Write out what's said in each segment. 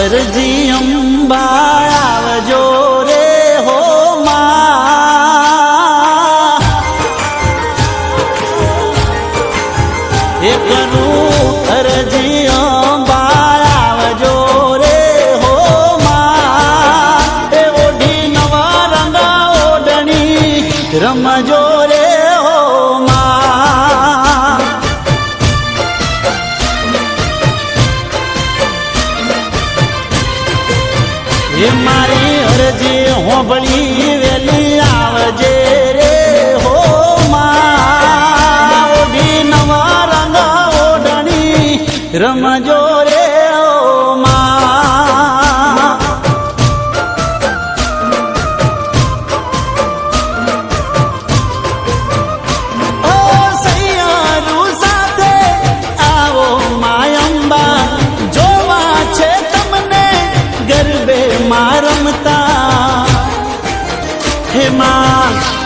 અરજી અંબા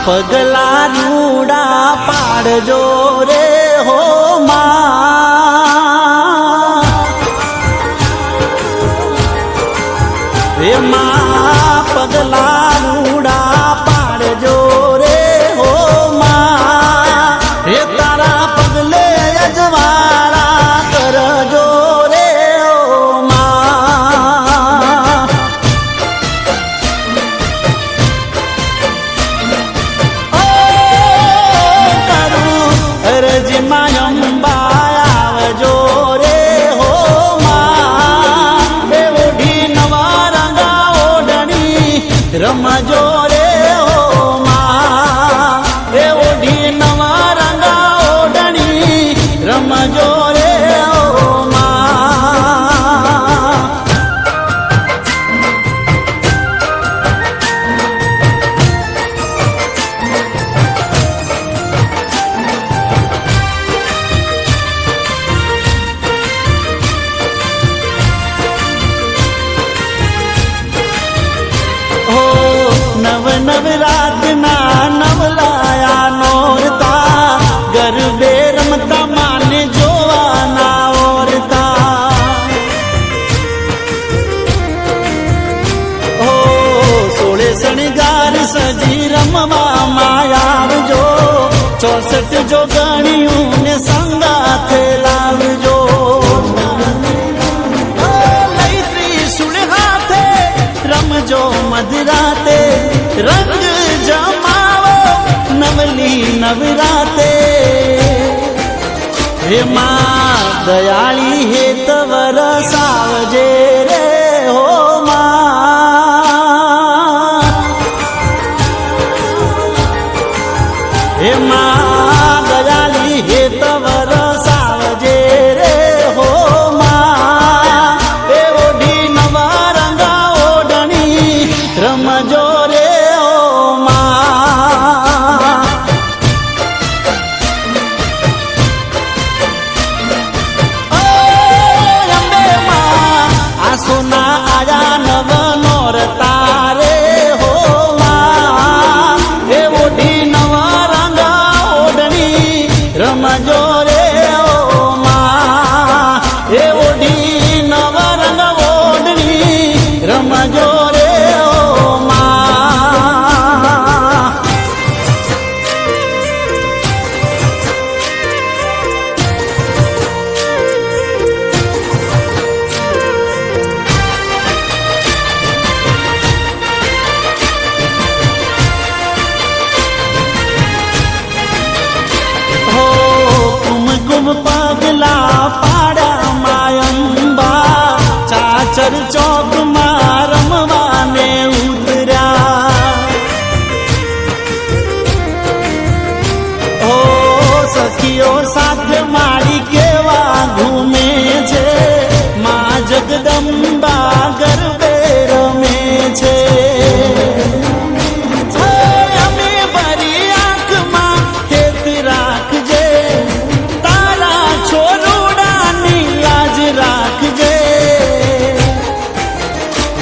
પગલા રૂડા પાડજો રે હો માં. પગલા રૂડા નવ નવ રાતના નવલાયા નોરતા ગરબે રમતા માને જોવાના ઓરતા ઓ સોળે શણગાર સજી રમવા માયા જો ચોસઠ જો ગણ્યું ને સંગ હે માં દયાળી હે તવર સાવજે રે હો માં. હે માં દયાળી હે તવર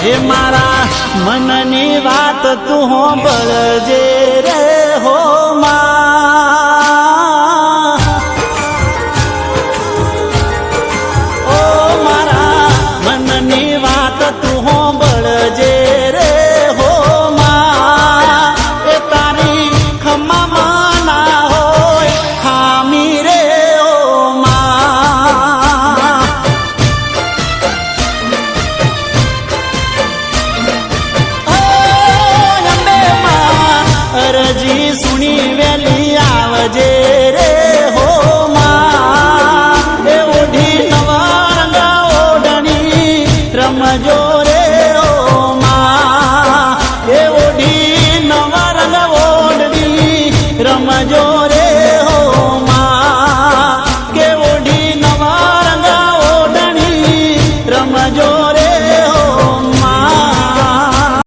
જે મારા મનની વાત તું હોંભળજે રે હો મા. 가져